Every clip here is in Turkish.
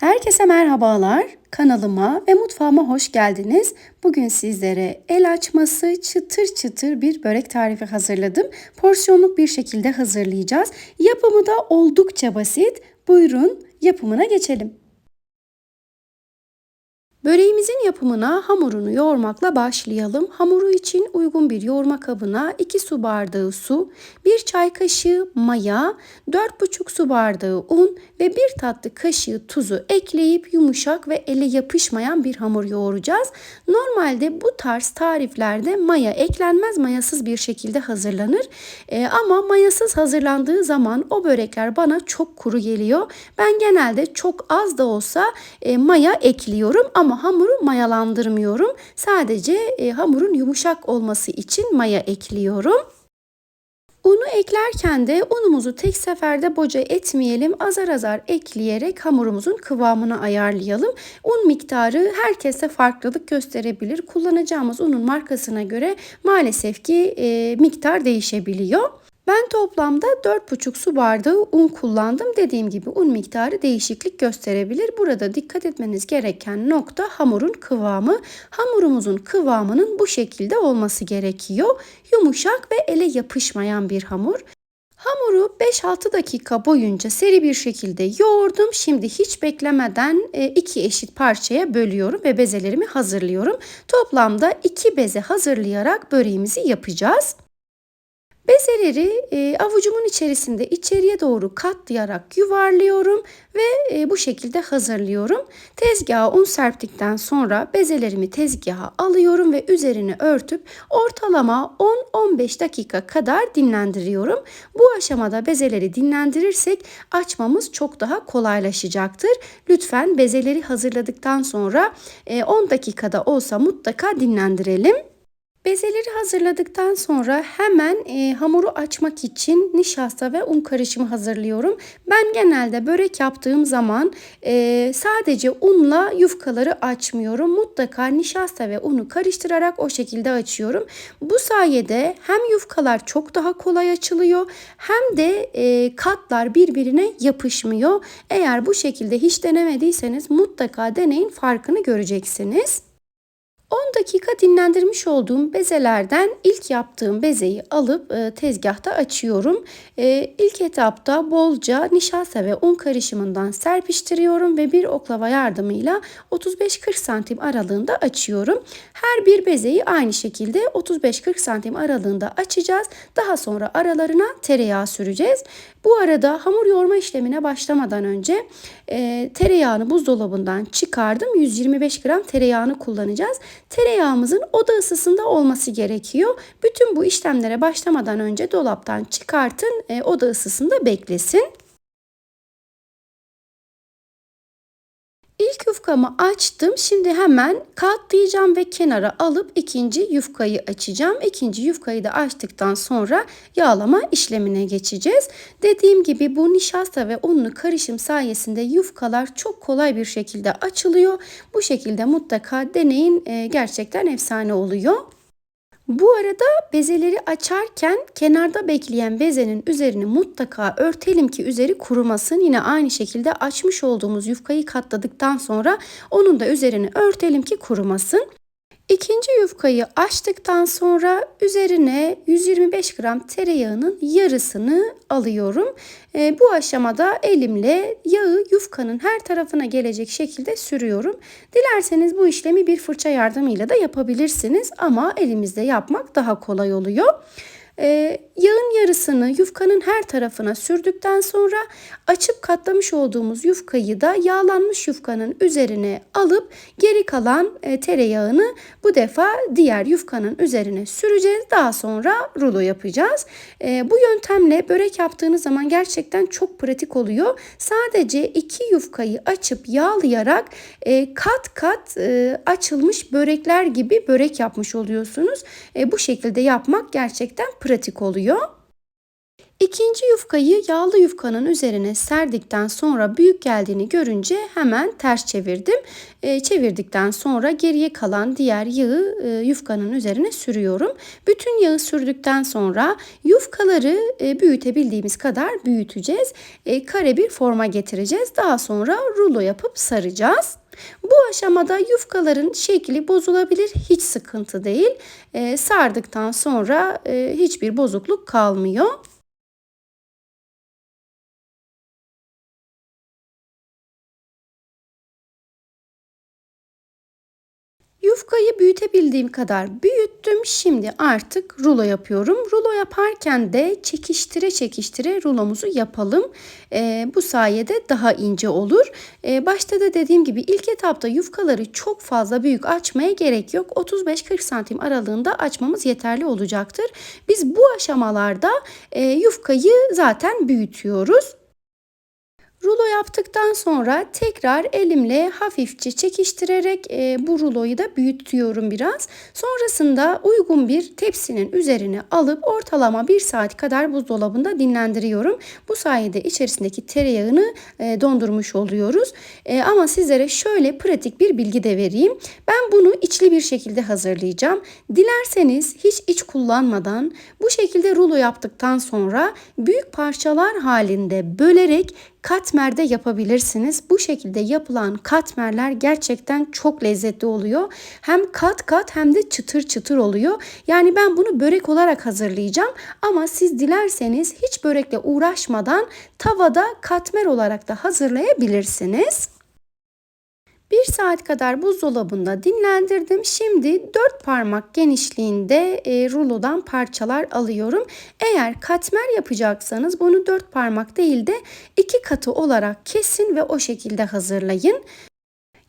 Herkese merhabalar. Kanalıma ve mutfağıma hoş geldiniz. Bugün sizlere el açması çıtır çıtır bir börek tarifi hazırladım. Porsiyonluk bir şekilde hazırlayacağız. Yapımı da oldukça basit. Buyurun yapımına geçelim. Böreğimizin yapımına hamurunu yoğurmakla başlayalım. Hamuru için uygun bir yoğurma kabına 2 su bardağı su, 1 çay kaşığı maya, 4,5 su bardağı un ve 1 tatlı kaşığı tuzu ekleyip yumuşak ve ele yapışmayan bir hamur yoğuracağız. Normalde bu tarz tariflerde maya eklenmez, mayasız bir şekilde hazırlanır. Ee, ama mayasız hazırlandığı zaman o börekler bana çok kuru geliyor. Ben genelde çok az da olsa e, maya ekliyorum ama ama hamuru mayalandırmıyorum. Sadece e, hamurun yumuşak olması için maya ekliyorum. Unu eklerken de unumuzu tek seferde boca etmeyelim. Azar azar ekleyerek hamurumuzun kıvamını ayarlayalım. Un miktarı herkese farklılık gösterebilir. Kullanacağımız unun markasına göre maalesef ki e, miktar değişebiliyor. Ben toplamda 4,5 su bardağı un kullandım. Dediğim gibi un miktarı değişiklik gösterebilir. Burada dikkat etmeniz gereken nokta hamurun kıvamı. Hamurumuzun kıvamının bu şekilde olması gerekiyor. Yumuşak ve ele yapışmayan bir hamur. Hamuru 5-6 dakika boyunca seri bir şekilde yoğurdum. Şimdi hiç beklemeden e, iki eşit parçaya bölüyorum ve bezelerimi hazırlıyorum. Toplamda 2 beze hazırlayarak böreğimizi yapacağız. Bezeleri e, avucumun içerisinde içeriye doğru katlayarak yuvarlıyorum ve e, bu şekilde hazırlıyorum. Tezgaha un serptikten sonra bezelerimi tezgaha alıyorum ve üzerini örtüp ortalama 10-15 dakika kadar dinlendiriyorum. Bu aşamada bezeleri dinlendirirsek açmamız çok daha kolaylaşacaktır. Lütfen bezeleri hazırladıktan sonra e, 10 dakikada olsa mutlaka dinlendirelim. Bezeleri hazırladıktan sonra hemen e, hamuru açmak için nişasta ve un karışımı hazırlıyorum. Ben genelde börek yaptığım zaman e, sadece unla yufkaları açmıyorum. Mutlaka nişasta ve unu karıştırarak o şekilde açıyorum. Bu sayede hem yufkalar çok daha kolay açılıyor hem de e, katlar birbirine yapışmıyor. Eğer bu şekilde hiç denemediyseniz mutlaka deneyin farkını göreceksiniz. 10 dakika dinlendirmiş olduğum bezelerden ilk yaptığım bezeyi alıp e, tezgahta açıyorum. E, ilk etapta bolca nişasta ve un karışımından serpiştiriyorum ve bir oklava yardımıyla 35-40 santim aralığında açıyorum. Her bir bezeyi aynı şekilde 35-40 santim aralığında açacağız. Daha sonra aralarına tereyağı süreceğiz. Bu arada hamur yoğurma işlemine başlamadan önce e, tereyağını buzdolabından çıkardım. 125 gram tereyağını kullanacağız. Tereyağımızın oda ısısında olması gerekiyor. Bütün bu işlemlere başlamadan önce dolaptan çıkartın, e, oda ısısında beklesin. İlk yufkamı açtım. Şimdi hemen katlayacağım ve kenara alıp ikinci yufkayı açacağım. İkinci yufkayı da açtıktan sonra yağlama işlemine geçeceğiz. Dediğim gibi bu nişasta ve unlu karışım sayesinde yufkalar çok kolay bir şekilde açılıyor. Bu şekilde mutlaka deneyin. E, gerçekten efsane oluyor. Bu arada bezeleri açarken kenarda bekleyen bezenin üzerini mutlaka örtelim ki üzeri kurumasın. Yine aynı şekilde açmış olduğumuz yufkayı katladıktan sonra onun da üzerini örtelim ki kurumasın. İkinci yufkayı açtıktan sonra üzerine 125 gram tereyağının yarısını alıyorum. E, bu aşamada elimle yağı yufkanın her tarafına gelecek şekilde sürüyorum. Dilerseniz bu işlemi bir fırça yardımıyla da yapabilirsiniz ama elimizde yapmak daha kolay oluyor. Ee, yağın yarısını yufkanın her tarafına sürdükten sonra açıp katlamış olduğumuz yufkayı da yağlanmış yufkanın üzerine alıp geri kalan e, tereyağını bu defa diğer yufkanın üzerine süreceğiz. Daha sonra rulo yapacağız. E, bu yöntemle börek yaptığınız zaman gerçekten çok pratik oluyor. Sadece iki yufkayı açıp yağlayarak e, kat kat e, açılmış börekler gibi börek yapmış oluyorsunuz. E, bu şekilde yapmak gerçekten pratik oluyor. İkinci yufkayı yağlı yufkanın üzerine serdikten sonra büyük geldiğini görünce hemen ters çevirdim. E, çevirdikten sonra geriye kalan diğer yağı e, yufkanın üzerine sürüyorum. Bütün yağı sürdükten sonra yufkaları e, büyütebildiğimiz kadar büyüteceğiz. E, kare bir forma getireceğiz. Daha sonra rulo yapıp saracağız. Bu aşamada yufkaların şekli bozulabilir hiç sıkıntı değil. E, sardıktan sonra e, hiçbir bozukluk kalmıyor. Yufkayı büyütebildiğim kadar büyüttüm. Şimdi artık rulo yapıyorum. Rulo yaparken de çekiştire çekiştire rulomuzu yapalım. E, bu sayede daha ince olur. E, başta da dediğim gibi ilk etapta yufkaları çok fazla büyük açmaya gerek yok. 35-40 santim aralığında açmamız yeterli olacaktır. Biz bu aşamalarda e, yufkayı zaten büyütüyoruz. Rulo yaptıktan sonra tekrar elimle hafifçe çekiştirerek e, bu ruloyu da büyütüyorum biraz. Sonrasında uygun bir tepsinin üzerine alıp ortalama bir saat kadar buzdolabında dinlendiriyorum. Bu sayede içerisindeki tereyağını e, dondurmuş oluyoruz. E, ama sizlere şöyle pratik bir bilgi de vereyim. Ben bunu içli bir şekilde hazırlayacağım. Dilerseniz hiç iç kullanmadan bu şekilde rulo yaptıktan sonra büyük parçalar halinde bölerek katmerde yapabilirsiniz. Bu şekilde yapılan katmerler gerçekten çok lezzetli oluyor. Hem kat kat hem de çıtır çıtır oluyor. Yani ben bunu börek olarak hazırlayacağım ama siz dilerseniz hiç börekle uğraşmadan tavada katmer olarak da hazırlayabilirsiniz. Bir saat kadar buzdolabında dinlendirdim. Şimdi dört parmak genişliğinde e, rulodan parçalar alıyorum. Eğer katmer yapacaksanız bunu dört parmak değil de iki katı olarak kesin ve o şekilde hazırlayın.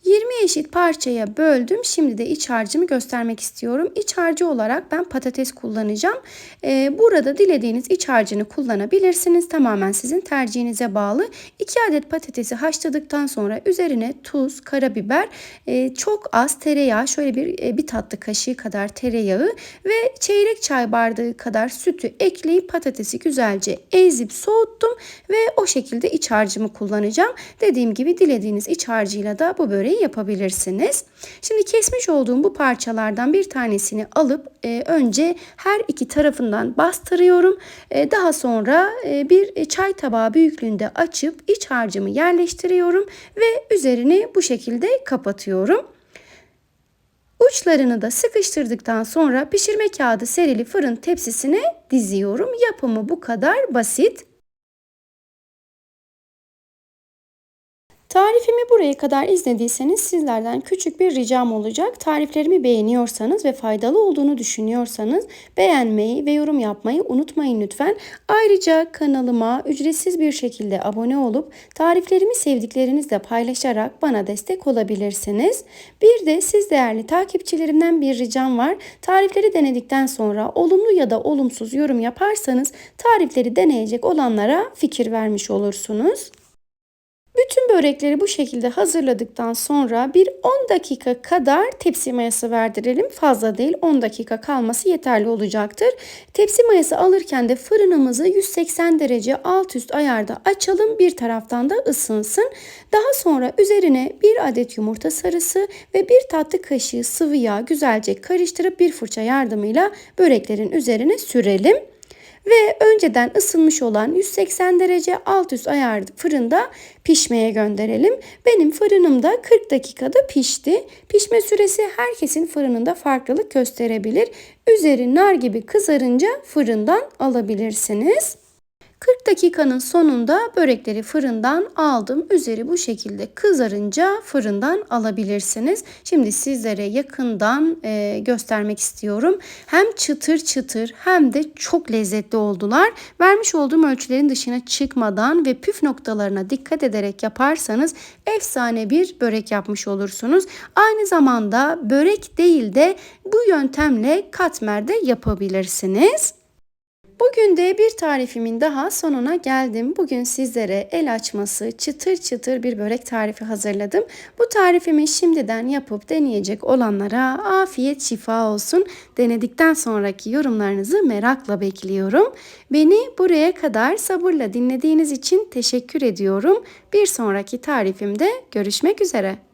20 eşit parçaya böldüm. Şimdi de iç harcımı göstermek istiyorum. İç harcı olarak ben patates kullanacağım. Ee, burada dilediğiniz iç harcını kullanabilirsiniz. Tamamen sizin tercihinize bağlı. 2 adet patatesi haşladıktan sonra üzerine tuz, karabiber, e, çok az tereyağı, şöyle bir e, bir tatlı kaşığı kadar tereyağı ve çeyrek çay bardağı kadar sütü ekleyip patatesi güzelce ezip soğuttum ve o şekilde iç harcımı kullanacağım. Dediğim gibi dilediğiniz iç harcıyla da bu böreği yapabilirsiniz. Şimdi kesmiş olduğum bu parçalardan bir tanesini alıp e, önce her iki tarafından bastırıyorum. E, daha sonra e, bir çay tabağı büyüklüğünde açıp iç harcımı yerleştiriyorum ve üzerini bu şekilde kapatıyorum. Uçlarını da sıkıştırdıktan sonra pişirme kağıdı serili fırın tepsisine diziyorum. Yapımı bu kadar basit. Tarifimi buraya kadar izlediyseniz sizlerden küçük bir ricam olacak. Tariflerimi beğeniyorsanız ve faydalı olduğunu düşünüyorsanız beğenmeyi ve yorum yapmayı unutmayın lütfen. Ayrıca kanalıma ücretsiz bir şekilde abone olup tariflerimi sevdiklerinizle paylaşarak bana destek olabilirsiniz. Bir de siz değerli takipçilerimden bir ricam var. Tarifleri denedikten sonra olumlu ya da olumsuz yorum yaparsanız tarifleri deneyecek olanlara fikir vermiş olursunuz. Bütün börekleri bu şekilde hazırladıktan sonra bir 10 dakika kadar tepsi mayası verdirelim. Fazla değil 10 dakika kalması yeterli olacaktır. Tepsi mayası alırken de fırınımızı 180 derece alt üst ayarda açalım. Bir taraftan da ısınsın. Daha sonra üzerine bir adet yumurta sarısı ve bir tatlı kaşığı sıvı yağ güzelce karıştırıp bir fırça yardımıyla böreklerin üzerine sürelim ve önceden ısınmış olan 180 derece alt üst ayar fırında pişmeye gönderelim. Benim fırınımda 40 dakikada pişti. Pişme süresi herkesin fırınında farklılık gösterebilir. Üzeri nar gibi kızarınca fırından alabilirsiniz. 40 dakikanın sonunda börekleri fırından aldım. Üzeri bu şekilde kızarınca fırından alabilirsiniz. Şimdi sizlere yakından e, göstermek istiyorum. Hem çıtır çıtır hem de çok lezzetli oldular. Vermiş olduğum ölçülerin dışına çıkmadan ve püf noktalarına dikkat ederek yaparsanız efsane bir börek yapmış olursunuz. Aynı zamanda börek değil de bu yöntemle katmer de yapabilirsiniz. Bugün de bir tarifimin daha sonuna geldim. Bugün sizlere el açması çıtır çıtır bir börek tarifi hazırladım. Bu tarifimi şimdiden yapıp deneyecek olanlara afiyet şifa olsun. Denedikten sonraki yorumlarınızı merakla bekliyorum. Beni buraya kadar sabırla dinlediğiniz için teşekkür ediyorum. Bir sonraki tarifimde görüşmek üzere.